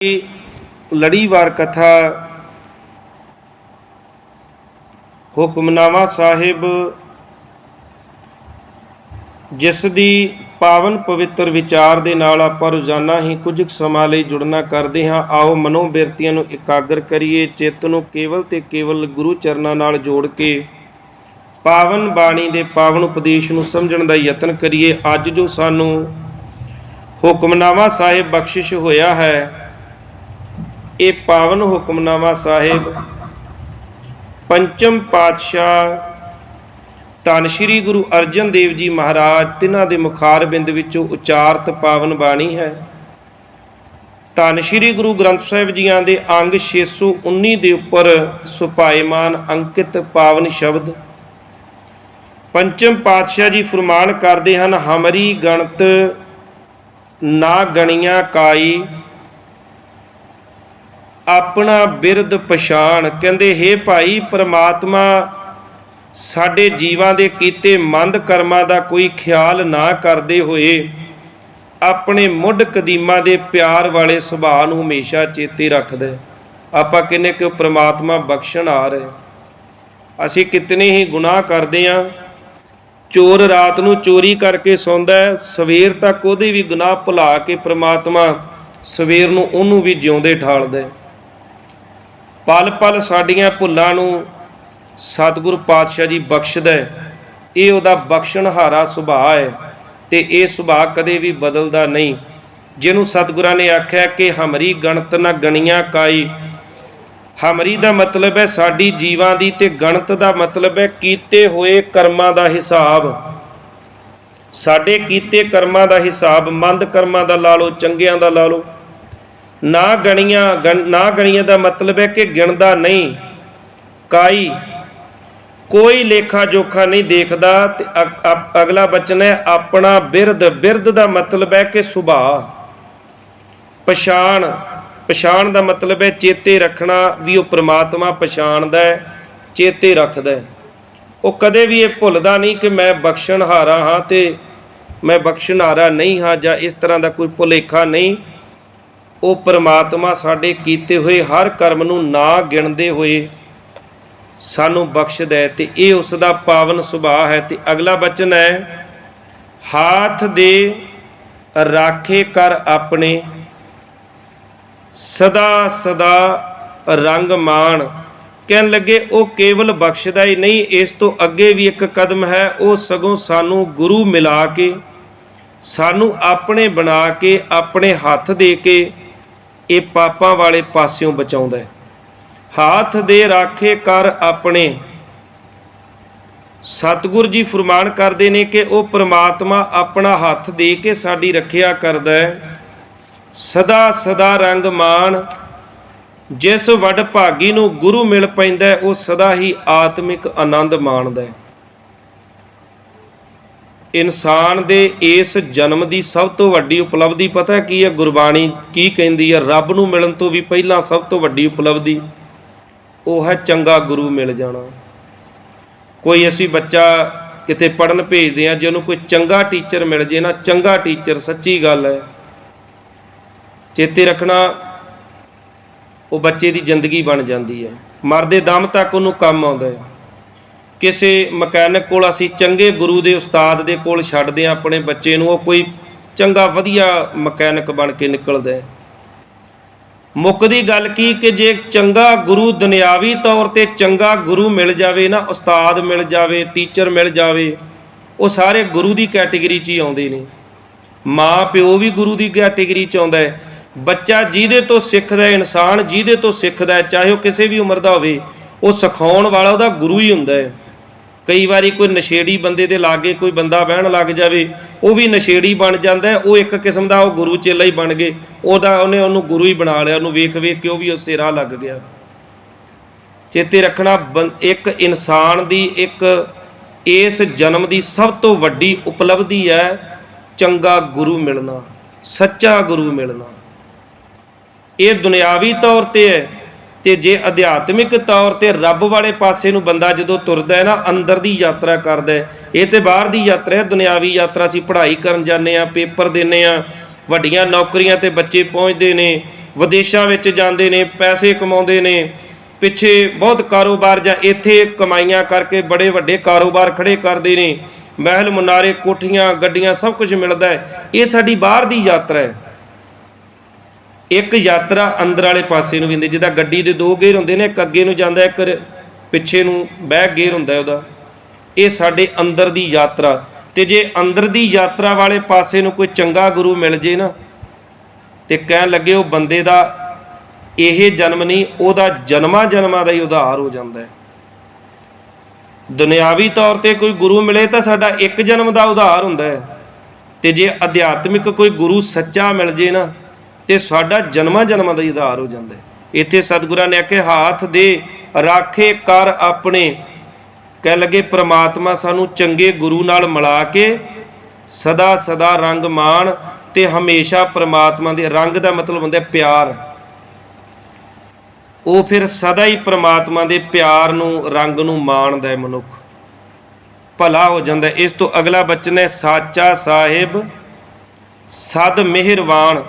ਇਹ ਲੜੀਵਾਰ ਕਥਾ ਹੁਕਮਨਾਮਾ ਸਾਹਿਬ ਜਿਸ ਦੀ ਪਾਵਨ ਪਵਿੱਤਰ ਵਿਚਾਰ ਦੇ ਨਾਲ ਆਪਾਂ ਰੋਜ਼ਾਨਾ ਹੀ ਕੁਝ ਕੁ ਸਮਾਂ ਲਈ ਜੁੜਨਾ ਕਰਦੇ ਹਾਂ, ਆਓ ਮਨੋ ਬਿਰਤੀਆਂ ਨੂੰ ਇਕਾਗਰ ਕਰੀਏ, ਚਿੱਤ ਨੂੰ ਕੇਵਲ ਤੇ ਕੇਵਲ ਗੁਰੂ ਚਰਨਾਂ ਨਾਲ ਜੋੜ ਕੇ ਪਾਵਨ ਬਾਣੀ ਦੇ ਪਾਵਨ ਉਪਦੇਸ਼ ਨੂੰ ਸਮਝਣ ਦਾ ਯਤਨ ਕਰੀਏ। ਅੱਜ ਜੋ ਸਾਨੂੰ ਹੁਕਮਨਾਮਾ ਸਾਹਿਬ ਬਖਸ਼ਿਸ਼ ਹੋਇਆ ਹੈ ਇਹ ਪਾਵਨ ਹੁਕਮਨਾਮਾ ਸਾਹਿਬ, ਪੰਚਮ ਪਾਤਸ਼ਾਹ ਧੰਨ ਸ਼੍ਰੀ ਗੁਰੂ ਅਰਜਨ ਦੇਵ ਜੀ ਮਹਾਰਾਜ, ਤਿਨਾਂ ਦੇ ਮੁਖਾਰ ਬਿੰਦ ਵਿੱਚੋਂ ਉਚਾਰਤ ਪਾਵਨ ਬਾਣੀ ਹੈ। ਧੰਨ ਸ਼੍ਰੀ ਗੁਰੂ ਗ੍ਰੰਥ ਸਾਹਿਬ ਜੀਆਂ ਦੇ ਅੰਗ 619 ਦੇ ਉੱਪਰ ਸੁਭਾਏਮਾਨ ਅੰਕਿਤ ਪਾਵਨ ਸ਼ਬਦ। ਪੰਚਮ ਪਾਤਸ਼ਾਹ ਜੀ ਫਰਮਾਨ ਕਰਦੇ ਹਨ, ਹਮਰੀ ਗਣਤ ਨਾ ਗਣੀਆਂ ਕਾਈ ਆਪਣਾ ਬਿਰਧ ਪਛਾਣ। ਕਹਿੰਦੇ, ਹੇ ਭਾਈ, ਪ੍ਰਮਾਤਮਾ, ਸਾਡੇ ਜੀਵਾਂ ਦੇ ਕੀਤੇ ਮੰਦ ਕਰਮਾਂ ਦਾ ਕੋਈ ਖਿਆਲ ਨਾ ਕਰਦੇ ਹੋਏ, ਆਪਣੇ ਮੁੱਢ ਕਦੀਮਾਂ ਦੇ ਪਿਆਰ ਵਾਲੇ ਸੁਭਾਅ ਨੂੰ ਹਮੇਸ਼ਾ ਚੇਤੇ ਰੱਖਦਾ ਆਪਾਂ ਕਹਿੰਨੇ ਕਿ ਉਹ ਪ੍ਰਮਾਤਮਾ ਬਖਸ਼ਣ ਆ ਰਿਹਾ ਅਸੀਂ ਕਿਤਨੇ ਹੀ ਗੁਨਾਹ ਕਰਦੇ ਆਂ, ਚੋਰ ਰਾਤ ਨੂੰ ਚੋਰੀ ਕਰਕੇ ਸੌਂਦਾ ਸਵੇਰ ਤੱਕ ਉਹਦੇ ਵੀ ਗੁਨਾਹ ਭੁਲਾ ਕੇ ਪ੍ਰਮਾਤਮਾ ਸਵੇਰ ਨੂੰ ਉਹਨੂੰ ਵੀ ਜਿਉਂਦੇ ਠਾਲਦਾ ਪਲ ਪਲ ਸਾਡੀਆਂ ਭੁੱਲਾਂ ਨੂੰ ਸਤਿਗੁਰ ਪਾਤਸ਼ਾਹ ਜੀ ਬਖਸ਼ਦਾ ਹੈ। ਇਹ ਉਹਦਾ ਬਖਸ਼ਣਹਾਰਾ ਸੁਭਾਅ ਹੈ ਤੇ ਇਹ ਸੁਭਾਅ ਕਦੇ ਵੀ ਬਦਲਦਾ ਨਹੀਂ। ਜਿਹਨੂੰ ਸਤਿਗੁਰਾਂ ਨੇ ਆਖਿਆ ਕਿ ਹਮਰੀ ਗਣਤ ਨਾ ਗਣੀਆਂ ਕਾਈ। ਹਮਰੀ ਦਾ ਮਤਲਬ ਹੈ ਸਾਡੀ ਜੀਵਾਂ ਦੀ ਤੇ ਗਣਤ ਦਾ ਮਤਲਬ ਹੈ ਕੀਤੇ ਹੋਏ ਕਰਮਾਂ ਦਾ ਹਿਸਾਬ। ਸਾਡੇ ਕੀਤੇ ਕਰਮਾਂ ਦਾ ਹਿਸਾਬ, ਮੰਦ ਕਰਮਾਂ ਦਾ ਲਾ ਲਓ, ਚੰਗਿਆਂ ਦਾ ਲਾ ਲਓ। ਨਾ ਗਣੀਆਂ, ਗਣ- ਨਾ ਗਣੀਆਂ ਦਾ ਮਤਲਬ ਹੈ ਕਿ ਗਿਣਦਾ ਨਹੀਂ। ਕਾਈ, ਕੋਈ ਲੇਖਾ ਜੋਖਾ ਨਹੀਂ ਦੇਖਦਾ ਤੇ ਅਗਲਾ ਬਚਨ ਹੈ, ਆਪਣਾ ਬਿਰਧ ਬਿਰਧ ਦਾ ਮਤਲਬ ਹੈ ਕਿ ਸੁਭਾਅ। ਪਛਾਣ ਪਛਾਣ ਦਾ ਮਤਲਬ ਹੈ ਚੇਤੇ ਰੱਖਣਾ ਵੀ ਉਹ ਪ੍ਰਮਾਤਮਾ ਪਛਾਣਦਾ ਹੈ, ਚੇਤੇ ਰੱਖਦਾ ਹੈ। ਉਹ ਕਦੇ ਵੀ ਇਹ ਭੁੱਲਦਾ ਨਹੀਂ ਕਿ ਮੈਂ ਬਖਸ਼ਣਹਾਰਾ ਹਾਂ ਤੇ ਮੈਂ ਬਖਸ਼ਣਹਾਰਾ ਨਹੀਂ ਹਾਂ ਜਾਂ ਇਸ ਤਰ੍ਹਾਂ ਦਾ ਕੋਈ ਭੁਲੇਖਾ ਨਹੀਂ। ਉਹ ਪ੍ਰਮਾਤਮਾ ਸਾਡੇ ਕੀਤੇ ਹੋਏ ਹਰ ਕਰਮ ਨੂੰ ਨਾ ਗਿਣਦੇ ਹੋਏ ਸਾਨੂੰ ਬਖਸ਼ਦਾ ਹੈ ਤੇ ਇਹ ਉਸ ਦਾ ਪਾਵਨ ਸੁਭਾਅ ਹੈ ਤੇ ਅਗਲਾ ਬਚਨ ਹੈ, ਹਾਥ ਦੇ ਰਾਖੇ ਕਰ ਆਪਣੇ, ਸਦਾ ਸਦਾ ਰੰਗ ਮਾਣ। ਕਹਿਣ ਲੱਗੇ, ਉਹ ਕੇਵਲ ਬਖਸ਼ਦਾ ਹੀ ਨਹੀਂ, ਇਸ ਤੋਂ ਅੱਗੇ ਵੀ ਇੱਕ ਕਦਮ ਹੈ, ਉਹ ਸਗੋਂ ਸਾਨੂੰ ਗੁਰੂ ਮਿਲਾ ਕੇ, ਸਾਨੂੰ ਆਪਣੇ ਬਣਾ ਕੇ, ਆਪਣੇ ਹੱਥ ਦੇ ਕੇ ਇਹ ਪਾਪਾਂ ਵਾਲੇ ਪਾਸਿਓਂ ਬਚਾਉਂਦਾ ਹੈ। ਹਾਥ ਦੇ ਰਾਖੇ ਕਰ ਆਪਣੇ। ਸਤਿਗੁਰ ਜੀ ਫਰਮਾਨ ਕਰਦੇ ਨੇ ਕਿ ਉਹ ਪ੍ਰਮਾਤਮਾ ਆਪਣਾ ਹੱਥ ਦੇ ਕੇ ਸਾਡੀ ਰੱਖਿਆ ਕਰਦਾ ਹੈ। ਸਦਾ ਸਦਾ ਰੰਗ ਮਾਣ। ਜਿਸ ਵੱਡ ਭਾਗੀ ਨੂੰ ਗੁਰੂ ਮਿਲ ਪੈਂਦਾ ਉਹ ਸਦਾ ਹੀ ਆਤਮਿਕ ਆਨੰਦ ਮਾਣਦਾ ਹੈ। ਇਨਸਾਨ ਦੇ ਇਸ ਜਨਮ ਦੀ ਸਭ ਤੋਂ ਵੱਡੀ ਉਪਲਬਧੀ ਪਤਾ ਕੀ ਹੈ? ਗੁਰਬਾਣੀ ਕੀ ਕਹਿੰਦੀ ਹੈ? ਰੱਬ ਨੂੰ ਮਿਲਣ ਤੋਂ ਵੀ ਪਹਿਲਾਂ ਸਭ ਤੋਂ ਵੱਡੀ ਉਪਲਬਧੀ ਉਹ ਹੈ ਚੰਗਾ ਗੁਰੂ ਮਿਲ ਜਾਣਾ। ਕੋਈ ਅਸੀਂ ਬੱਚਾ ਕਿਤੇ ਪੜਨ ਭੇਜਦੇ ਆ ਜੇ ਉਹਨੂੰ ਕੋਈ ਚੰਗਾ ਟੀਚਰ ਮਿਲ ਜੇ ਨਾ, ਚੰਗਾ ਟੀਚਰ ਸੱਚੀ ਗੱਲ ਹੈ। ਚੇਤੇ ਰੱਖਣਾ, ਉਹ ਬੱਚੇ ਦੀ ਜ਼ਿੰਦਗੀ ਬਣ ਜਾਂਦੀ ਹੈ। ਮਰਦੇ ਦਮ ਤੱਕ ਉਹਨੂੰ ਕੰਮ ਆਉਂਦਾ ਹੈ। ਕਿਸੇ ਮਕੈਨਿਕ ਕੋਲ ਅਸੀਂ ਚੰਗੇ ਗੁਰੂ ਦੇ ਉਸਤਾਦ ਦੇ ਕੋਲ ਛੱਡਦੇ ਆ ਆਪਣੇ ਬੱਚੇ ਨੂੰ, ਉਹ ਕੋਈ ਚੰਗਾ ਵਧੀਆ ਮਕੈਨਿਕ ਬਣ ਕੇ ਨਿਕਲਦਾ ਹੈ। ਮੁੱਕਦੀ ਗੱਲ ਕੀ ਕਿ ਜੇ ਚੰਗਾ ਗੁਰੂ ਦੁਨਿਆਵੀ ਤੌਰ ਤੇ ਚੰਗਾ ਗੁਰੂ ਮਿਲ ਜਾਵੇ ਨਾ, ਉਸਤਾਦ ਮਿਲ ਜਾਵੇ, ਟੀਚਰ ਮਿਲ ਜਾਵੇ, ਉਹ ਸਾਰੇ ਗੁਰੂ ਦੀ ਕੈਟੇਗਰੀ 'ਚ ਹੀ ਆਉਂਦੇ ਨੇ। ਮਾਂ ਪਿਓ ਵੀ ਗੁਰੂ ਦੀ ਕੈਟੇਗਰੀ 'ਚ ਆਉਂਦਾ ਹੈ। ਬੱਚਾ ਜਿਹਦੇ ਤੋਂ ਸਿੱਖਦਾ ਹੈ, ਇਨਸਾਨ ਜਿਹਦੇ ਤੋਂ ਸਿੱਖਦਾ ਹੈ, ਚਾਹੇ ਉਹ ਕਿਸੇ ਵੀ ਉਮਰ ਦਾ ਹੋਵੇ, ਉਹ ਸਿਖਾਉਣ ਵਾਲਾ ਉਹਦਾ ਗੁਰੂ ਹੀ ਹੁੰਦਾ ਹੈ। ਕਈ ਵਾਰੀ ਕੋਈ ਨਸ਼ੇੜੀ ਬੰਦੇ ਦੇ ਲਾਗੇ ਕੋਈ ਬੰਦਾ ਬਹਿਣ ਲੱਗ ਜਾਵੇ, ਉਹ ਵੀ ਨਸ਼ੇੜੀ ਬਣ ਜਾਂਦਾ ਉਹ ਇੱਕ ਕਿਸਮ ਦਾ ਉਹ ਗੁਰੂ ਚੇਲਾ ਹੀ ਬਣ ਗਏ। ਉਹਦਾ ਉਹਨੇ ਉਹਨੂੰ ਗੁਰੂ ਹੀ ਬਣਾ ਲਿਆ, ਉਹਨੂੰ ਵੇਖ ਵੇਖ ਕੇ ਉਹ ਵੀ ਉਸੇ ਰਾਹ ਲੱਗ ਗਿਆ। ਚੇਤੇ ਰੱਖਣਾ ਬੰ- ਇੱਕ ਇਨਸਾਨ ਦੀ ਇੱਕ ਇਸ ਜਨਮ ਦੀ ਸਭ ਤੋਂ ਵੱਡੀ ਉਪਲਬਧੀ ਹੈ ਚੰਗਾ ਗੁਰੂ ਮਿਲਣਾ, ਸੱਚਾ ਗੁਰੂ ਮਿਲਣਾ। ਇਹ ਦੁਨਿਆਵੀ ਤੌਰ ਤੇ ਹੈ। ਤੇ ਜੇ ਅਧਿਆਤਮਿਕ ਤੌਰ ਤੇ ਰੱਬ ਵਾਲੇ ਪਾਸੇ ਨੂੰ ਬੰਦਾ ਜਦੋਂ ਤੁਰਦਾ ਹੈ ਨਾ, ਅੰਦਰ ਦੀ ਯਾਤਰਾ ਕਰਦਾ ਹੈ। ਇਹ ਤੇ ਬਾਹਰ ਦੀ ਯਾਤਰਾ ਹੈ, ਦੁਨਿਆਵੀ ਯਾਤਰਾ ਅਸੀਂ ਪੜ੍ਹਾਈ ਕਰਨ ਜਾਂਦੇ ਆ ਪੇਪਰ ਦਿੰਨੇ ਆ ਵੱਡੀਆਂ ਨੌਕਰੀਆਂ ਤੇ ਬੱਚੇ ਪਹੁੰਚਦੇ ਨੇ, ਵਿਦੇਸ਼ਾਂ ਵਿੱਚ ਜਾਂਦੇ ਨੇ, ਪੈਸੇ ਕਮਾਉਂਦੇ ਨੇ, ਪਿੱਛੇ ਬਹੁਤ ਕਾਰੋਬਾਰ ਜਾਂ ਇੱਥੇ ਕਮਾਈਆਂ ਕਰਕੇ ਬੜੇ ਵੱਡੇ ਕਾਰੋਬਾਰ ਖੜੇ ਕਰਦੇ ਨੇ ਮਹਿਲ ਮੁਨਾਰੇ ਕੋਠੀਆਂ, ਗੱਡੀਆਂ ਸਭ ਕੁਝ ਮਿਲਦਾ ਹੈ। ਇਹ ਸਾਡੀ ਬਾਹਰ ਦੀ ਯਾਤਰਾ ਹੈ। ਇੱਕ ਯਾਤਰਾ ਅੰਦਰ ਵਾਲੇ ਪਾਸੇ ਨੂੰ ਵੀ ਹੁੰਦੀ, ਜਿੱਦਾਂ ਗੱਡੀ ਦੇ ਦੋ ਗੇਅਰ ਹੁੰਦੇ ਨੇ, ਇੱਕ ਅੱਗੇ ਨੂੰ ਜਾਂਦਾ, ਇੱਕ ਪਿੱਛੇ ਨੂੰ ਬੈਕ ਗੇਅਰ ਹੁੰਦਾ ਉਹਦਾ। ਇਹ ਸਾਡੇ ਅੰਦਰ ਦੀ ਯਾਤਰਾ। ਤੇ ਜੇ ਅੰਦਰ ਦੀ ਯਾਤਰਾ ਵਾਲੇ ਪਾਸੇ ਨੂੰ ਕੋਈ ਚੰਗਾ ਗੁਰੂ ਮਿਲ ਜੇ ਨਾ, ਤੇ ਕਹਿਣ ਲੱਗੇ ਉਹ ਬੰਦੇ ਦਾ ਇਹ ਜਨਮ ਨਹੀਂ, ਉਹਦਾ ਜਨਮਾਂ ਜਨਮਾਂ ਦਾ ਹੀ ਉਧਾਰ ਹੋ ਜਾਂਦਾ ਹੈ। ਦੁਨਿਆਵੀ ਤੌਰ ਤੇ ਕੋਈ ਗੁਰੂ ਮਿਲੇ ਤਾਂ ਸਾਡਾ ਇੱਕ ਜਨਮ ਦਾ ਉਧਾਰ ਹੁੰਦਾ ਹੈ। ਤੇ ਜੇ ਅਧਿਆਤਮਿਕ ਕੋਈ ਗੁਰੂ ਸੱਚਾ ਮਿਲ ਜੇ ਨਾ ਤੇ ਸਾਡਾ ਜਨਮਾਂ ਜਨਮਾਂ ਦਾ ਹੀ ਉਧਾਰ ਹੋ ਜਾਂਦਾ ਹੈ। ਇੱਥੇ ਸਤਿਗੁਰਾਂ ਨੇ ਆਖਿਆ, ਹੱਥ ਦੇ ਰਾਖੇ ਕਰ ਆਪਣੇ। ਕਹਿ ਲਗੇ, ਪ੍ਰਮਾਤਮਾ ਸਾਨੂੰ ਚੰਗੇ ਗੁਰੂ ਨਾਲ ਮਿਲਾ ਕੇ ਸਦਾ ਸਦਾ ਰੰਗ ਮਾਣ ਤੇ ਹਮੇਸ਼ਾ ਪ੍ਰਮਾਤਮਾ ਦੇ ਰੰਗ ਦਾ ਮਤਲਬ ਹੁੰਦਾ ਪਿਆਰ। ਉਹ ਫਿਰ ਸਦਾ ਹੀ ਪ੍ਰਮਾਤਮਾ ਦੇ ਪਿਆਰ ਨੂੰ, ਰੰਗ ਨੂੰ ਮਾਣਦਾ ਹੈ ਮਨੁੱਖ। ਭਲਾ ਹੋ ਜਾਂਦਾ ਇਸ ਤੋਂ ਅਗਲਾ ਬਚਨ ਹੈ, ਸਾਚਾ ਸਾਹਿਬ, ਸਦ ਮਿਹਰਵਾਨ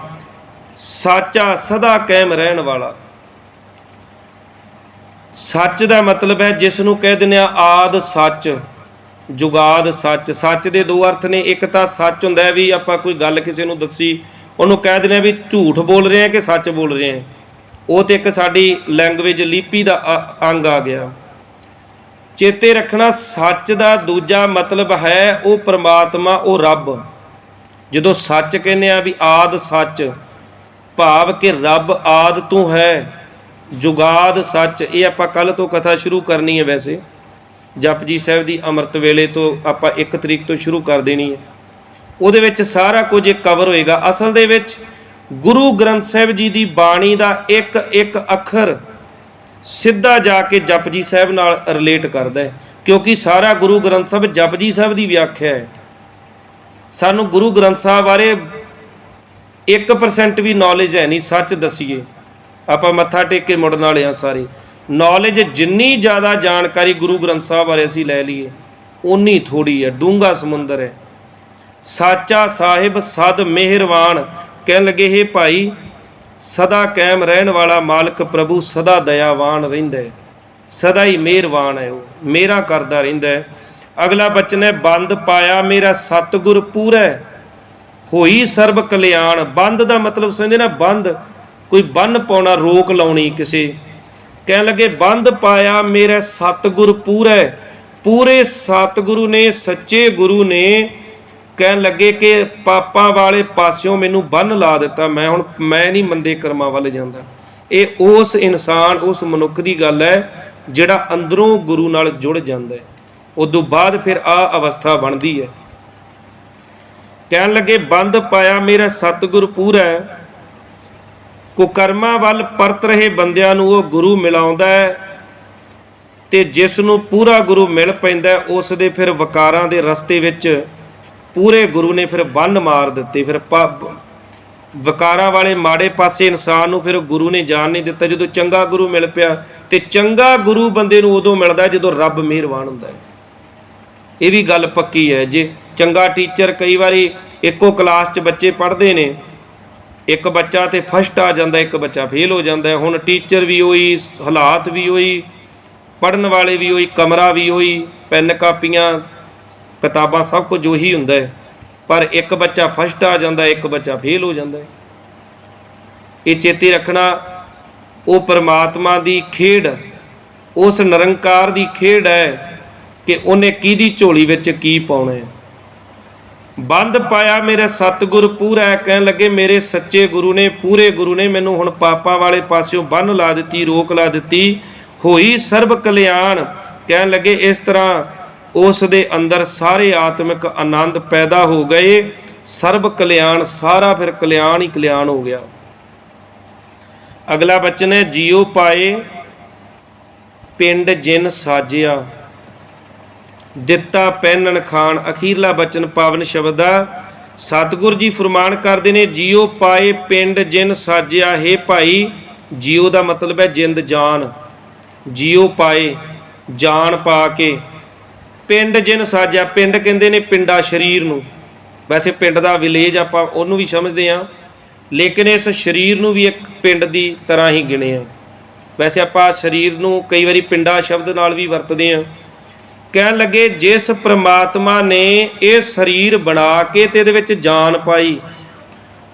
ਸਾਚਾ ਸਦਾ ਕਾਇਮ ਰਹਿਣ ਵਾਲਾ। ਸੱਚ ਦਾ ਮਤਲਬ ਹੈ ਜਿਸ ਨੂੰ ਕਹਿ ਦਿੰਦੇ ਆ ਆਦ ਸੱਚ, ਜੁਗਾਦ ਸੱਚ। ਸੱਚ ਦੇ ਦੋ ਅਰਥ ਨੇ, ਇੱਕ ਤਾਂ ਸੱਚ ਹੁੰਦਾ ਹੈ ਵੀ ਆਪਾਂ ਕੋਈ ਗੱਲ ਕਿਸੇ ਨੂੰ ਦੱਸੀ, ਉਹਨੂੰ ਕਹਿ ਦਿੰਦੇ ਆ ਵੀ ਝੂਠ ਬੋਲ ਰਹੇ ਆ ਕਿ ਸੱਚ ਬੋਲ ਰਹੇ ਆ। ਉਹ ਤੇ ਇੱਕ ਸਾਡੀ ਲੈਂਗੁਏਜ ਲਿਪੀ ਦਾ ਅੰਗ ਆ ਗਿਆ। ਚੇਤੇ ਰੱਖਣਾ ਸੱਚ ਦਾ ਦੂਜਾ ਮਤਲਬ ਹੈ ਉਹ ਪ੍ਰਮਾਤਮਾ, ਉਹ ਰੱਬ। ਜਦੋਂ ਸੱਚ ਕਹਿੰਦੇ ਆ ਵੀ ਆਦ ਸੱਚ ਭਾਵ ਕਿ ਰੱਬ ਆਦ ਤੂੰ ਹੈ। ਜੁਗਾਦ ਸੱਚ, ਇਹ ਆਪਾਂ ਕੱਲ ਤੋਂ ਕਥਾ ਸ਼ੁਰੂ ਕਰਨੀ ਹੈ ਵੈਸੇ। ਜਪਜੀ ਸਾਹਿਬ ਦੀ ਅੰਮ੍ਰਿਤ ਵੇਲੇ ਤੋਂ ਆਪਾਂ 1 ਤਰੀਕ ਤੋਂ ਸ਼ੁਰੂ ਕਰ ਦੇਣੀ ਹੈ। ਉਹਦੇ ਵਿੱਚ ਸਾਰਾ ਕੁਝ ਇੱਕ ਕਵਰ ਹੋਏਗਾ। ਅਸਲ ਦੇ ਵਿੱਚ ਗੁਰੂ ਗ੍ਰੰਥ ਸਾਹਿਬ ਜੀ ਦੀ ਬਾਣੀ ਦਾ ਇੱਕ ਇੱਕ ਅੱਖਰ ਸਿੱਧਾ ਜਾ ਕੇ ਜਪਜੀ ਸਾਹਿਬ ਨਾਲ ਰਿਲੇਟ ਕਰਦਾ ਹੈ। ਕਿਉਂਕਿ ਸਾਰਾ ਗੁਰੂ ਗ੍ਰੰਥ ਸਾਹਿਬ ਜਪਜੀ ਸਾਹਿਬ ਦੀ ਵਿਆਖਿਆ ਹੈ। ਸਾਨੂੰ ਗੁਰੂ ਗ੍ਰੰਥ ਸਾਹਿਬ ਬਾਰੇ 1% ਵੀ ਨੌਲੇਜ ਹੈ ਨਹੀਂ, ਸੱਚ ਦਸੀਏ। ਆਪਾਂ ਮੱਥਾ ਟੇਕ ਕੇ ਮੁੜਨ ਵਾਲੇ ਆ ਸਾਰੇ। ਨੌਲੇਜ ਜਿੰਨੀ ਜ਼ਿਆਦਾ ਜਾਣਕਾਰੀ ਗੁਰੂ ਗ੍ਰੰਥ ਸਾਹਿਬ ਬਾਰੇ ਅਸੀਂ ਲੈ ਲਈਏ ਉਨੀ ਥੋੜੀ ਹੈ, ਡੂੰਘਾ ਸਮੁੰਦਰ ਹੈ। ਸਾਚਾ ਸਾਹਿਬ ਸਦ ਮਿਹਰਵਾਨ, ਕਹਿਣ ਲੱਗੇ, ਹੈ ਭਾਈ, ਸਦਾ ਕਾਇਮ ਰਹਿਣ ਵਾਲਾ ਮਾਲਕ ਪ੍ਰਭੂ ਸਦਾ ਦਇਆਵਾਨ ਰਹਿੰਦਾ ਹੈ। ਸਦਾ ਹੀ ਮਿਹਰਬਾਨ ਹੈ ਉਹ ਮੇਰਾ ਕਰਦਾ ਰਹਿੰਦਾ ਹੈ। ਅਗਲਾ ਬਚਨ ਹੈ, ਬੰਦ ਪਾਇਆ ਮੇਰਾ ਸਤਿਗੁਰ ਪੂਰਾ ਹੋਈ ਸਰਬ ਕਲਿਆਣ। ਬੰਦ ਦਾ ਮਤਲਬ ਸਮਝਦੇ ਨਾ, ਬੰਦ। ਕੋਈ ਬੰਨ ਪਾਉਣਾ, ਰੋਕ ਲਾਉਣੀ ਕਿਸੇ। ਕਹਿਣ ਲੱਗੇ, ਬੰਦ ਪਾਇਆ ਮੇਰਾ ਸਤਿਗੁਰ ਪੂਰਾ ਪੂਰੇ ਸਤਿਗੁਰੂ ਨੇ, ਸੱਚੇ ਗੁਰੂ ਨੇ ਕਹਿਣ ਲੱਗੇ ਕਿ ਪਾਪਾਂ ਵਾਲੇ ਪਾਸਿਓਂ ਮੈਨੂੰ ਬੰਨ ਲਾ ਦਿੱਤਾ। ਮੈਂ ਹੁਣ, ਮੈਂ ਨਹੀਂ ਮੰਦੇ ਕਰਮਾਂ ਵੱਲ ਜਾਂਦਾ। ਇਹ ਉਸ ਇਨਸਾਨ, ਉਸ ਮਨੁੱਖ ਦੀ ਗੱਲ ਹੈ, ਜਿਹੜਾ ਅੰਦਰੋਂ ਗੁਰੂ ਨਾਲ ਜੁੜ ਜਾਂਦਾ ਹੈ। ਉਦੋਂ ਬਾਅਦ ਫਿਰ ਆ ਅਵਸਥਾ ਬਣਦੀ ਹੈ। ਕਹਿਣ ਲੱਗੇ ਬੰਦ ਪਾਇਆ ਮੇਰਾ ਸਤਿਗੁਰ ਪੂਰਾ ਕੁਕਰਮਾਂ ਵੱਲ ਪਰਤ ਰਹੇ ਬੰਦਿਆਂ ਨੂੰ ਉਹ ਗੁਰੂ ਮਿਲਾਉਂਦਾ ਹੈ ਤੇ ਜਿਸ ਨੂੰ ਪੂਰਾ ਗੁਰੂ ਮਿਲ ਪੈਂਦਾ ਹੈ, ਉਸ ਦੇ ਫਿਰ ਵਕਾਰਾਂ ਦੇ ਰਸਤੇ ਵਿੱਚ ਪੂਰੇ ਗੁਰੂ ਨੇ ਫਿਰ ਬੰਨ ਮਾਰ ਦਿੱਤੇ। ਫਿਰ ਵਕਾਰਾਂ ਵਾਲੇ ਮਾੜੇ ਪਾਸੇ ਇਨਸਾਨ ਨੂੰ ਫਿਰ ਗੁਰੂ ਨੇ ਜਾਣ ਨਹੀਂ ਦਿੱਤਾ। ਜਦੋਂ ਚੰਗਾ ਗੁਰੂ ਮਿਲ ਪਿਆ ਤੇ ਚੰਗਾ ਗੁਰੂ ਬੰਦੇ ਨੂੰ ਉਦੋਂ ਮਿਲਦਾ ਜਦੋਂ ਰੱਬ ਮਿਹਰਬਾਨ ਹੁੰਦਾ ਹੈ। ਇਹ ਵੀ ਗੱਲ ਪੱਕੀ ਹੈ। ਜੇ ਚੰਗਾ ਟੀਚਰ ਕਈ ਵਾਰੀ ਇੱਕੋ ਕਲਾਸ 'ਚ ਬੱਚੇ ਪੜ੍ਹਦੇ ਨੇ। ਇੱਕ ਬੱਚਾ ਤੇ ਫਸਟ ਆ ਜਾਂਦਾ, ਇੱਕ ਬੱਚਾ ਫੇਲ ਹੋ ਜਾਂਦਾ ਹੁਣ ਟੀਚਰ ਵੀ ਹੋਈ ਹਾਲਾਤ ਵੀ ਹੋਈ ਪੜਨ ਵਾਲੇ ਵੀ ਹੋਈ ਕਮਰਾ ਵੀ ਹੋਈ ਪੈਨ ਕਾਪੀਆਂ, ਕਿਤਾਬਾਂ ਸਭ ਕੁਝ ਉਹੀ ਹੁੰਦਾ ਹੈ। ਪਰ ਇੱਕ ਬੱਚਾ ਫਸਟ ਆ ਜਾਂਦਾ, ਇੱਕ ਬੱਚਾ ਫੇਲ ਹੋ ਜਾਂਦਾ ਇਹ ਚੇਤੇ ਰੱਖਣਾ, ਉਹ ਪਰਮਾਤਮਾ ਦੀ ਖੇਡ, ਉਸ ਨਿਰੰਕਾਰ ਦੀ ਖੇਡ ਹੈ ਕਿ ਉਹਨੇ ਕਿਹਦੀ ਝੋਲੀ ਵਿੱਚ ਕੀ ਪਾਉਣਾ ਹੈ। ਬੰਦ ਪਾਇਆ ਮੇਰੇ ਸਤਿਗੁਰ ਪੂਰਾ ਕਹਿਣ ਲੱਗੇ, ਮੇਰੇ ਸੱਚੇ ਗੁਰੂ ਨੇ, ਪੂਰੇ ਗੁਰੂ ਨੇ ਮੈਨੂੰ ਹੁਣ ਪਾਪਾਂ ਵਾਲੇ ਪਾਸਿਓਂ ਬੰਨ ਲਾ ਦਿੱਤੀ, ਰੋਕ ਲਾ ਦਿੱਤੀ। ਹੋਈ ਸਰਬ ਕਲਿਆਣ। ਕਹਿਣ ਲੱਗੇ, ਇਸ ਤਰ੍ਹਾਂ ਉਸ ਦੇ ਅੰਦਰ ਸਾਰੇ ਆਤਮਿਕ ਆਨੰਦ ਪੈਦਾ ਹੋ ਗਏ। ਸਰਬ ਕਲਿਆਣ, ਸਾਰਾ ਫਿਰ ਕਲਿਆਣ ਹੀ ਕਲਿਆਣ ਹੋ ਗਿਆ। ਅਗਲਾ ਬਚਨ ਹੈ, ਜੀਉ ਪਾਏ ਪਿੰਡ ਜਿਨ ਸਾਜਿਆ। ਦਿੱਤਾ ਪਹਿਨਣ ਖਾਣ ਅਖੀਰਲਾ ਬਚਨ ਪਾਵਨ ਸ਼ਬਦ ਦਾ। ਸਤਿਗੁਰ ਜੀ ਫਰਮਾਨ ਕਰਦੇ ਨੇ ਜੀਉ ਪਾਏ ਪਿੰਡ ਜਿਨ ਸਾਜਿਆ, ਹੈ ਭਾਈ ਜੀਉ ਦਾ ਮਤਲਬ ਹੈ ਜਿੰਦ ਜਾਨ। ਜੀਉ ਪਾਏ, ਜਾਨ ਪਾ ਕੇ। ਪਿੰਡ ਜਿਨ ਸਾਜਿਆ, ਪਿੰਡ ਕਹਿੰਦੇ ਨੇ ਪਿੰਡਾ ਸਰੀਰ ਨੂੰ। ਵੈਸੇ ਪਿੰਡ ਦਾ ਵਿਲੇਜ ਆਪਾਂ ਉਹਨੂੰ ਵੀ ਸਮਝਦੇ ਆ ਲੇਕਿਨ ਇਸ ਸਰੀਰ ਨੂੰ ਵੀ ਇੱਕ ਪਿੰਡ ਦੀ ਤਰ੍ਹਾਂ ਹੀ ਗਿਣੇ ਆ। ਵੈਸੇ ਆਪਾਂ ਸਰੀਰ ਨੂੰ ਕਈ ਵਾਰੀ ਪਿੰਡਾ ਸ਼ਬਦ ਨਾਲ ਵੀ ਵਰਤਦੇ ਹਾਂ। ਕਹਿਣ ਲੱਗੇ, ਜਿਸ ਪ੍ਰਮਾਤਮਾ ਨੇ ਇਹ ਸਰੀਰ ਬਣਾ ਕੇ ਤੇ ਇਹਦੇ ਵਿੱਚ ਜਾਨ ਪਾਈ,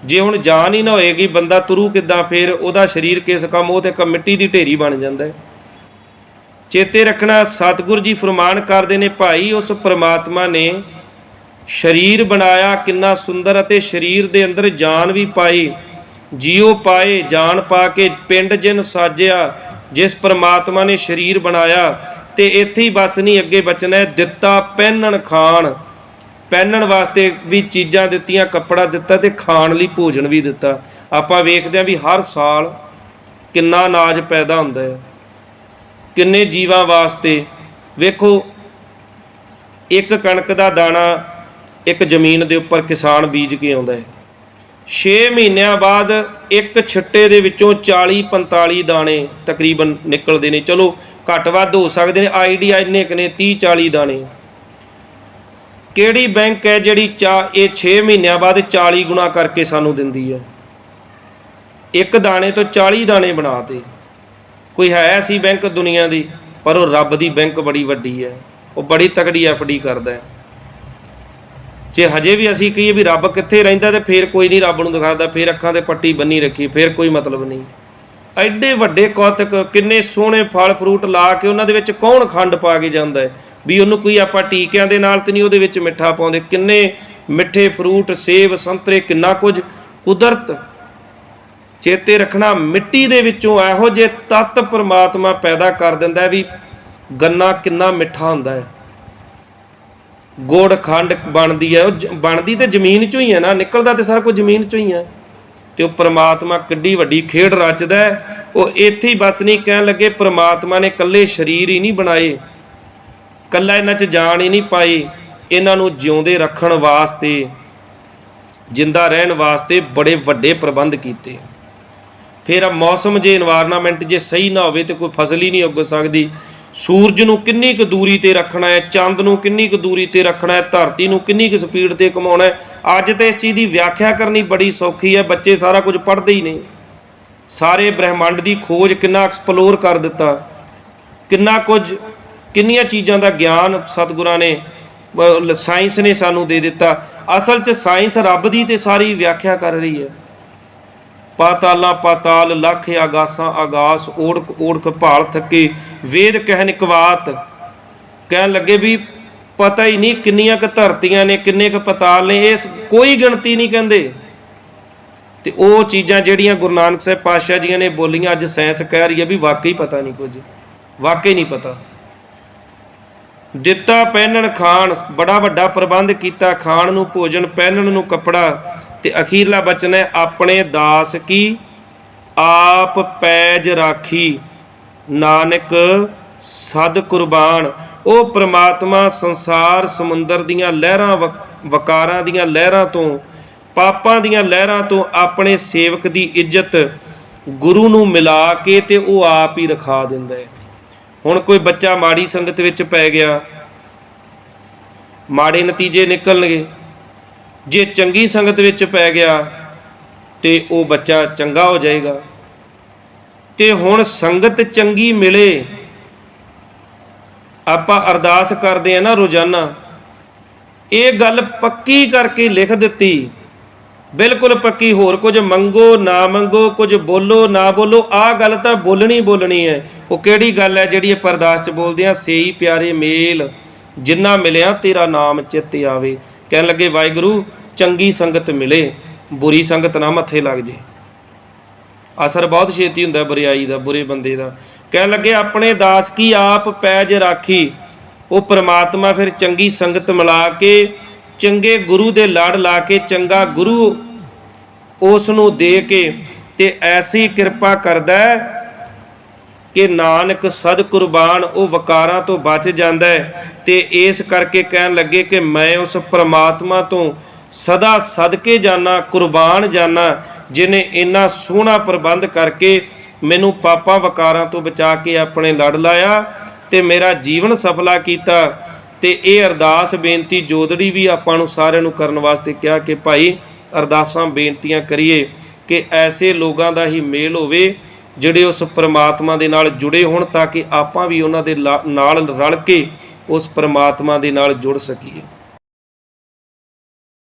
ਜੇ ਹੁਣ ਜਾਨ ਹੀ ਨਾ ਹੋਏਗੀ, ਬੰਦਾ ਤੁਰੂ ਕਿੱਦਾਂ? ਫੇਰ ਉਹਦਾ ਸਰੀਰ ਕਿਸ ਕੰਮ? ਉਹ ਤੇ ਇੱਕ ਮਿੱਟੀ ਦੀ ਢੇਰੀ ਬਣ ਜਾਂਦਾ ਹੈ। ਚੇਤੇ ਰੱਖਣਾ, ਸਤਿਗੁਰੂ ਜੀ ਫਰਮਾਨ ਕਰਦੇ ਨੇ, ਭਾਈ, ਉਸ ਪ੍ਰਮਾਤਮਾ ਨੇ ਸਰੀਰ ਬਣਾਇਆ, ਕਿੰਨਾ ਸੁੰਦਰ ਅਤੇ ਸਰੀਰ ਦੇ ਅੰਦਰ ਜਾਨ ਵੀ ਪਾਈ ਜੀਉ ਪਾਏ, ਜਾਨ ਪਾ ਕੇ ਪਿੰਡ ਜਿਨ ਸਾਜਿਆ, ਜਿਸ ਪ੍ਰਮਾਤਮਾ ਨੇ ਸਰੀਰ ਬਣਾਇਆ ਤੇ ਇੱਥੇ ਹੀ ਬਸ ਨਹੀਂ, ਅੱਗੇ ਬਚਣਾ ਦਿੱਤਾ ਪਹਿਨਣ ਖਾਣ। ਪਹਿਨਣ ਵਾਸਤੇ ਵੀ ਚੀਜ਼ਾਂ ਦਿੱਤੀਆਂ, ਕੱਪੜਾ ਦਿੱਤਾ ਤੇ ਖਾਣ ਲਈ ਭੋਜਨ ਵੀ ਦਿੱਤਾ। ਆਪਾਂ ਵੇਖਦੇ ਹਾਂ ਵੀ ਹਰ ਸਾਲ ਕਿੰਨਾ ਅਨਾਜ ਪੈਦਾ ਹੁੰਦਾ ਹੈ। ਕਿੰਨੇ ਜੀਵਾਂ ਵਾਸਤੇ। ਵੇਖੋ, ਇੱਕ ਕਣਕ ਦਾ ਦਾਣਾ ਇੱਕ ਜ਼ਮੀਨ ਦੇ ਉੱਪਰ ਕਿਸਾਨ ਬੀਜ ਕੇ ਆਉਂਦਾ ਹੈ। 6 ਮਹੀਨਿਆਂ ਬਾਅਦ ਇੱਕ ਛਿੱਟੇ ਦੇ ਵਿੱਚੋਂ 40 45 ਦਾਣੇ ਤਕਰੀਬਨ ਨਿਕਲਦੇ ਨੇ। ਚਲੋ ਘੱਟ ਵੱਧ ਹੋ ਸਕਦੇ ਨੇ, ਆਈਡੀਆ ਇੰਨੇ ਕੁ ਨੇ 30 40 ਦਾਣੇ ਕਿਹੜੀ ਬੈਂਕ ਹੈ ਜਿਹੜੀ ਚਾ, ਇਹ 6 ਮਹੀਨਿਆਂ ਬਾਅਦ 40 ਗੁਣਾ ਕਰਕੇ ਸਾਨੂੰ ਦਿੰਦੀ ਹੈ? ਇੱਕ ਦਾਣੇ ਤੋਂ 40 ਦਾਣੇ ਬਣਾਤੇ। ਕੋਈ ਹੈ ਐਸੀ ਬੈਂਕ ਦੁਨੀਆ ਦੀ, ਪਰ ਉਹ ਰੱਬ ਦੀ ਬੈਂਕ ਬੜੀ ਵੱਡੀ ਹੈ। ਉਹ ਬੜੀ ਤਕੜੀ ਐਫਡੀ ਕਰਦਾ ਹੈ। ਜੇ ਹਜੇ ਵੀ ਅਸੀਂ ਕਹੀਏ ਵੀ ਰੱਬ ਕਿੱਥੇ ਰਹਿੰਦਾ ਤੇ ਫੇਰ ਕੋਈ ਨਹੀਂ ਰੱਬ ਨੂੰ ਦਿਖਾਦਾ, ਫੇਰ ਅੱਖਾਂ ਤੇ ਪੱਟੀ ਬੰਨੀ ਰੱਖੀ, ਫੇਰ ਕੋਈ ਮਤਲਬ ਨਹੀਂ। ਐਡੇ ਵੱਡੇ ਕੌਤਕ, ਕਿੰਨੇ ਸੋਹਣੇ ਫਲ ਫਰੂਟ ਲਾ ਕੇ ਉਹਨਾਂ ਦੇ ਵਿੱਚ ਕੌਣ ਖੰਡ ਪਾ ਕੇ ਜਾਂਦਾ ਹੈ? ਵੀ ਉਹਨੂੰ ਕੋਈ ਆਪਾਂ ਟੀਕਿਆਂ ਦੇ ਨਾਲ ਤੇ ਨਹੀਂ ਉਹਦੇ ਵਿੱਚ ਮਿੱਠਾ ਪਾਉਂਦੇ। ਕਿੰਨੇ ਮਿੱਠੇ ਫਰੂਟ, ਸੇਬ, ਸੰਤਰੇ, ਕਿੰਨਾ ਕੁਝ ਕੁਦਰਤ ਚੇਤੇ ਰੱਖਣਾ ਮਿੱਟੀ ਦੇ ਵਿੱਚੋਂ ਇਹੋ ਜਿਹੇ ਤੱਤ ਪਰਮਾਤਮਾ ਪੈਦਾ ਕਰ ਦਿੰਦਾ ਹੈ ਵੀ ਗੰਨਾ ਕਿੰਨਾ ਮਿੱਠਾ ਹੁੰਦਾ ਹੈ। ਗੁੜ ਖੰਡ ਬਣਦੀ ਹੈ। ਉਹ ਜ- ਬਣਦੀ ਤੇ ਜ਼ਮੀਨ ਚੋਂ ਹੀ ਹੈ ਨਾ। ਨਿਕਲਦਾ ਤੇ ਸਾਰਾ ਕੁਝ ਜ਼ਮੀਨ ਚੋਂ ਹੀ ਹੈ। ਤੇ ਉਹ ਪ੍ਰਮਾਤਮਾ ਕਿੱਡੀ ਵੱਡੀ ਖੇਡ ਰਚਦਾ ਹੈ। ਉਹ ਇੱਥੇ ਹੀ ਬਸ ਨਹੀਂ ਕਹਿਣ ਲੱਗੇ, ਪ੍ਰਮਾਤਮਾ ਨੇ ਕੱਲੇ ਸਰੀਰ ਹੀ ਨਹੀਂ ਬਣਾਏ। ਕੱਲਾ ਇਹਨਾਂ 'ਚ ਜਾਨ ਹੀ ਨਹੀਂ ਪਾਈ, ਇਹਨਾਂ ਨੂੰ ਜਿਉਂਦੇ ਰੱਖਣ ਵਾਸਤੇ, ਜਿੰਦਾ ਰਹਿਣ ਵਾਸਤੇ ਬੜੇ ਵੱਡੇ ਪ੍ਰਬੰਧ ਕੀਤੇ। ਫਿਰ ਆ ਮੌਸਮ ਜੇ এনवायरमेंट ਜੇ ਸਹੀ ਨਾ ਹੋਵੇ ਤੇ ਕੋਈ ਫਸਲ ਹੀ ਨਹੀਂ ਉੱਗ ਸਕਦੀ। ਸੂਰਜ ਨੂੰ ਕਿੰਨੀ ਕੁ ਦੂਰੀ ਤੇ ਰੱਖਣਾ ਹੈ, ਚੰਦ ਨੂੰ ਕਿੰਨੀ ਕੁ ਦੂਰੀ ਤੇ ਰੱਖਣਾ ਹੈ, ਧਰਤੀ ਨੂੰ ਕਿੰਨੀ ਕੁ ਸਪੀਡ ਤੇ ਘੁਮਾਉਣਾ ਹੈ, ਅੱਜ ਤੇ ਇਸ ਚੀਜ਼ ਦੀ ਵਿਆਖਿਆ ਕਰਨੀ ਬੜੀ ਸੌਖੀ ਹੈ, ਬੱਚੇ ਸਾਰਾ ਕੁਝ ਪੜ੍ਹਦੇ ਹੀ ਨੇ ਸਾਰੇ ਬ੍ਰਹਿਮੰਡ ਦੀ ਖੋਜ ਕਿੰਨਾ ਐਕਸਪਲੋਰ ਕਰ ਦਿੱਤਾ, ਕਿੰਨਾ ਕੁਝ, ਕਿੰਨੀਆਂ ਚੀਜ਼ਾਂ ਦਾ ਗਿਆਨ ਸਤਿਗੁਰਾਂ ਨੇ ਸਾਇੰਸ ਨੇ ਸਾਨੂੰ ਦੇ ਦਿੱਤਾ। ਅਸਲ 'ਚ ਸਾਇੰਸ ਰੱਬ ਦੀ ਤੇ ਸਾਰੀ ਵਿਆਖਿਆ ਕਰ ਰਹੀ ਹੈ। ਪਾਤਾਲਾਂ ਪਾਤਾਲ, ਲੱਖ ਆਗਾਸਾਂ ਆਗਾਸ, ਓੜਕ ਓੜਕ ਭਾਲ ਥੱਕੇ ਵੇਦ ਕਹਿਨ ਕਵਾਤ ਕਹਿਣ ਲੱਗੇ ਵੀ ਪਤਾ ਹੀ ਨਹੀਂ ਕਿੰਨੀਆਂ ਕ ਧਰਤੀਆਂ ਨੇ, ਕਿੰਨੇ ਕ ਪਤਾਲ ਨੇ, ਇਸ ਕੋਈ ਗਿਣਤੀ ਨਹੀਂ ਕਹਿੰਦੇ। ਤੇ ਉਹ ਚੀਜ਼ਾਂ ਜਿਹੜੀਆਂ ਗੁਰੂ ਨਾਨਕ ਸਾਹਿਬ ਪਾਤਸ਼ਾਹ ਜੀਆਂ ਨੇ ਬੋਲੀਆਂ, ਅੱਜ ਸਾਇੰਸ ਕਹਿ ਰਹੀ ਹੈ ਵੀ ਵਾਕਈ ਪਤਾ ਨਹੀਂ ਕੁਝ। ਵਾਕਈ ਨਹੀਂ ਪਤਾ। ਦਿੱਤਾ ਪਹਿਨਣ ਖਾਣ, ਬੜਾ ਵੱਡਾ ਪ੍ਰਬੰਧ ਕੀਤਾ ਖਾਣ ਨੂੰ, ਭੋਜਨ ਪਹਿਨਣ ਨੂੰ, ਕੱਪੜਾ। ਤੇ ਅਖੀਰਲਾ ਬਚਨ ਹੈ, ਆਪਣੇ ਦਾਸ ਕੀ? ਆਪ ਪੈਜ ਰਾਖੀ। ਨਾਨਕ ਸਦ ਕੁਰਬਾਨ। ਉਹ ਪ੍ਰਮਾਤਮਾ ਸੰਸਾਰ ਸਮੁੰਦਰ ਦੀਆਂ ਲਹਿਰਾਂ ਵਕ- ਵਕਾਰਾਂ ਦੀਆਂ ਲਹਿਰਾਂ ਤੋਂ, ਪਾਪਾਂ ਦੀਆਂ ਲਹਿਰਾਂ ਤੋਂ ਆਪਣੇ ਸੇਵਕ ਦੀ ਇੱਜ਼ਤ ਗੁਰੂ ਨੂੰ ਮਿਲਾ ਕੇ ਤੇ ਉਹ ਆਪ ਹੀ ਰਖਾ ਦਿੰਦਾ ਹੈ। ਹੁਣ ਕੋਈ ਬੱਚਾ ਮਾੜੀ ਸੰਗਤ ਵਿੱਚ ਪੈ ਗਿਆ, ਮਾੜੇ ਨਤੀਜੇ ਨਿਕਲਣਗੇ। ਜੇ ਚੰਗੀ ਸੰਗਤ ਵਿੱਚ ਪੈ ਗਿਆ ਤੇ ਉਹ ਬੱਚਾ ਚੰਗਾ ਹੋ ਜਾਏਗਾ। ਤੇ ਹੁਣ ਸੰਗਤ ਚੰਗੀ ਮਿਲੇ। ਆਪਾਂ ਅਰਦਾਸ ਕਰਦੇ ਆ ਨਾ ਰੋਜ਼ਾਨਾ। ਇਹ ਗੱਲ ਪੱਕੀ ਕਰਕੇ ਲਿਖ ਦਿੱਤੀ। ਬਿਲਕੁਲ ਪੱਕੀ। ਹੋਰ ਕੁਝ ਮੰਗੋ, ਨਾ ਮੰਗੋ, ਕੁਝ ਬੋਲੋ, ਨਾ ਬੋਲੋ, ਆਹ ਗੱਲ ਤਾਂ ਬੋਲਣੀ ਬੋਲਣੀ ਹੈ। ਉਹ ਕਿਹੜੀ ਗੱਲ ਹੈ ਜਿਹੜੀ ਇਹ ਅਰਦਾਸ ਚ ਬੋਲਦੇ ਆ ਸੇਈ ਪਿਆਰੇ ਮੇਲ, ਜਿੰਨਾ ਮਿਲਿਆ ਤੇਰਾ ਨਾਮ ਚਿੱਤ ਆਵੇ। ਕਹਿਣ ਲੱਗੇ, ਵਾਹਿਗੁਰੂ, ਚੰਗੀ ਸੰਗਤ ਮਿਲੇ, ਬੁਰੀ ਸੰਗਤ ਨਾ ਮੱਥੇ ਲੱਗ ਜੇ। ਅਸਰ ਬਹੁਤ ਛੇਤੀ ਹੁੰਦਾ ਬੁਰਿਆਈ ਦਾ, ਬੁਰੇ ਬੰਦੇ ਦਾ। ਕਹਿਣ ਲੱਗੇ, ਆਪਣੇ ਦਾਸ ਕੀ ਆਪ ਪੈਜ ਰਾਖੀ? ਉਹ ਪ੍ਰਮਾਤਮਾ ਫਿਰ ਚੰਗੀ ਸੰਗਤ ਮਿਲਾ ਕੇ, ਚੰਗੇ ਗੁਰੂ ਦੇ ਲੜ ਲਾ ਕੇ, ਚੰਗਾ ਗੁਰੂ ਉਸ ਨੂੰ ਦੇ ਕੇ ਤੇ ਐਸੀ ਕਿਰਪਾ ਕਰਦਾ ਕਿ ਨਾਨਕ ਸਦ ਕੁਰਬਾਨ ਉਹ ਵਕਾਰਾਂ ਤੋਂ ਬਚ ਜਾਂਦਾ ਹੈ ਤੇ ਇਸ ਕਰਕੇ ਕਹਿਣ ਲੱਗੇ ਕਿ ਮੈਂ ਉਸ ਪ੍ਰਮਾਤਮਾ ਤੋਂ ਸਦਾ ਸਦਕੇ ਜਾਣਾ ਕੁਰਬਾਨ ਜਾਣਾ ਜਿਨੇ ਇੰਨਾ ਸੋਹਣਾ ਪ੍ਰਬੰਧ ਕਰਕੇ ਮੈਨੂੰ ਪਾਪਾਂ ਵਕਾਰਾਂ ਤੋਂ ਬਚਾ ਕੇ ਆਪਣੇ ਲੜ ਲਾਇਆ ਤੇ ਮੇਰਾ ਜੀਵਨ ਸਫਲਾ ਕੀਤਾ ਤੇ ਇਹ ਅਰਦਾਸ ਬੇਨਤੀ ਜੋਦੜੀ ਵੀ ਆਪਾਂ ਨੂੰ ਸਾਰਿਆਂ ਨੂੰ ਕਰਨ ਵਾਸਤੇ ਕਿਹਾ ਕਿ ਭਾਈ ਅਰਦਾਸਾਂ ਬੇਨਤੀਆਂ ਕਰੀਏ ਕਿ ਐਸੇ ਲੋਕਾਂ ਦਾ ਹੀ ਮੇਲ ਹੋਵੇ, ਜਿਹੜੇ ਉਸ ਪਰਮਾਤਮਾ ਦੇ ਨਾਲ ਜੁੜੇ ਹੋਣ ਤਾਂ ਕਿ ਆਪਾਂ ਵੀ ਉਹਨਾਂ ਦੇ ਲਾ- ਨਾਲ ਰਲ ਕੇ ਉਸ ਪਰਮਾਤਮਾ ਦੇ ਨਾਲ ਜੁੜ ਸਕੀਏ।